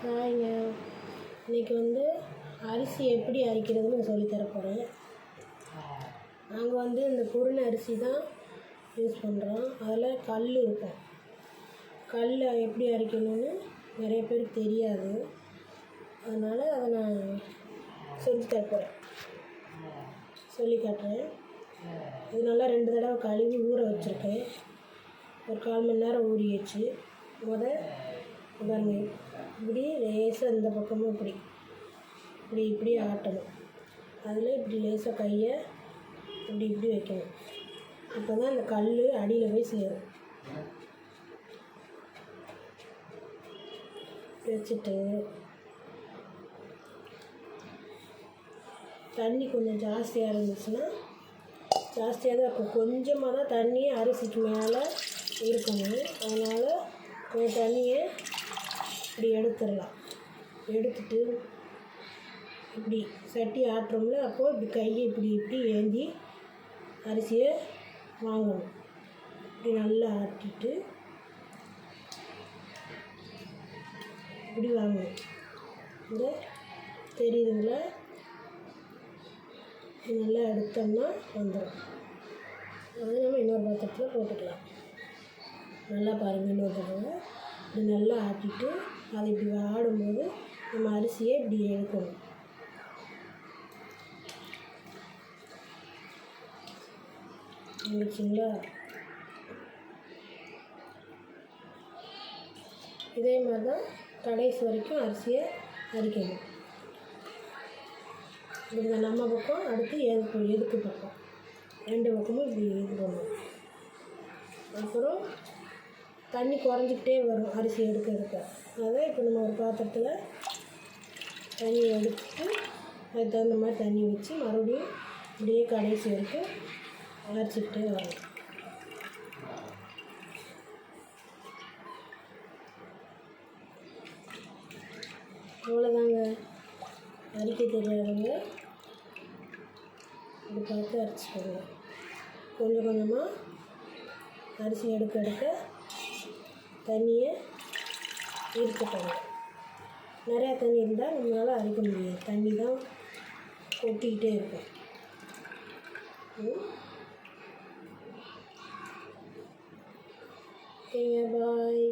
ஹாய்ங்க இன்றைக்கி வந்து அரிசி எப்படி அரைக்கிறதுன்னு சொல்லித் போகிறேன் நாங்கள் வந்து இந்த குருணை அரிசி தான் யூஸ் பண்ணுறோம் அதில் கல் இருக்கும். கல் எப்படி அரைக்கணும்னு நிறைய பேருக்கு தெரியாது. அதனால் அதை நான் சொல்லி தரப்போகிறேன் சொல்லி காட்டுறேன். இது நல்லா ரெண்டு தடவை கழுவி ஊற வச்சுருக்கேன். ஒரு கால் மணி நேரம் ஊறிடுச்சு முத பாருங்க. இப்படி லேசாக இந்த பக்கமும் இப்படி. இப்படி இப்படி ஆட்டணும். அதில் இப்படி லேசாக கையை இப்படி இப்படி வைக்கணும். அப்போ தான் அந்த கல் அடியில் போய் சேரும். வச்சுட்டு தண்ணி கொஞ்சம் ஜாஸ்தியாக இருந்துச்சுன்னா ஜாஸ்தியாக தான் இருக்கும். கொஞ்சமாக தான் தண்ணியை அரிசிக்கு மேலே இருக்கணும். அதனால் கொஞ்சம் தண்ணியை இப்படி எடுத்துடலாம். எடுத்துட்டு இப்படி சட்டி ஆட்டுறோம்ல அப்போது இப்படி கையை இப்படி இப்படி ஏந்தி அரிசியை வாங்கணும். இப்படி நல்லா ஆட்டிட்டு இப்படி வாங்கணும். இந்த தெரியுதுங்களா? நல்லா எடுத்தோம்னா வந்துடும் அதை நம்ம இன்னொரு பாத்திரத்தில் போட்டுக்கலாம். நல்லா பாருங்கள் இன்னொரு தடவை. இது நல்லா ஆட்டிட்டு அதை இப்படி ஆடும்போது நம்ம அரிசியை இப்படி எடுக்கணும். வந்துச்சுங்களா இதே மாதிரி தான் கடைசி வரைக்கும் அரிசியை அரிக்கணும். இந்த நம்ம பக்கம் அடுத்து எதுக்கு எதுக்கு பக்கம்? ரெண்டு பக்கமும் இப்படி இது பண்ணுவோம் அப்புறம் தண்ணி குறைஞ்சிக்கிட்டே வரும் அரிசி எடுக்க எடுக்க. அதான் இப்போ நம்ம ஒரு பாத்திரத்தில் தண்ணி எடுத்துட்டு அதுக்கு தகுந்த மாதிரி தண்ணி வச்சு மறுபடியும் இப்படியே கடைசி வரைக்கும் அரைச்சிக்கிட்டே வரும் அவ்வளோதாங்க அரிக்க தெரியாதவங்க இப்படி பார்த்து அரைச்சிக்கோங்க. கொஞ்சம் கொஞ்சமாக அரிசி எடுக்க எடுக்க தண்ணியை இருக்கட்டும் நிறையா தண்ணி இருந்தால் நம்மளால் அரைக்க முடியாது. தண்ணி தான் கொட்டிக்கிட்டே இருக்கும். ம். பாய்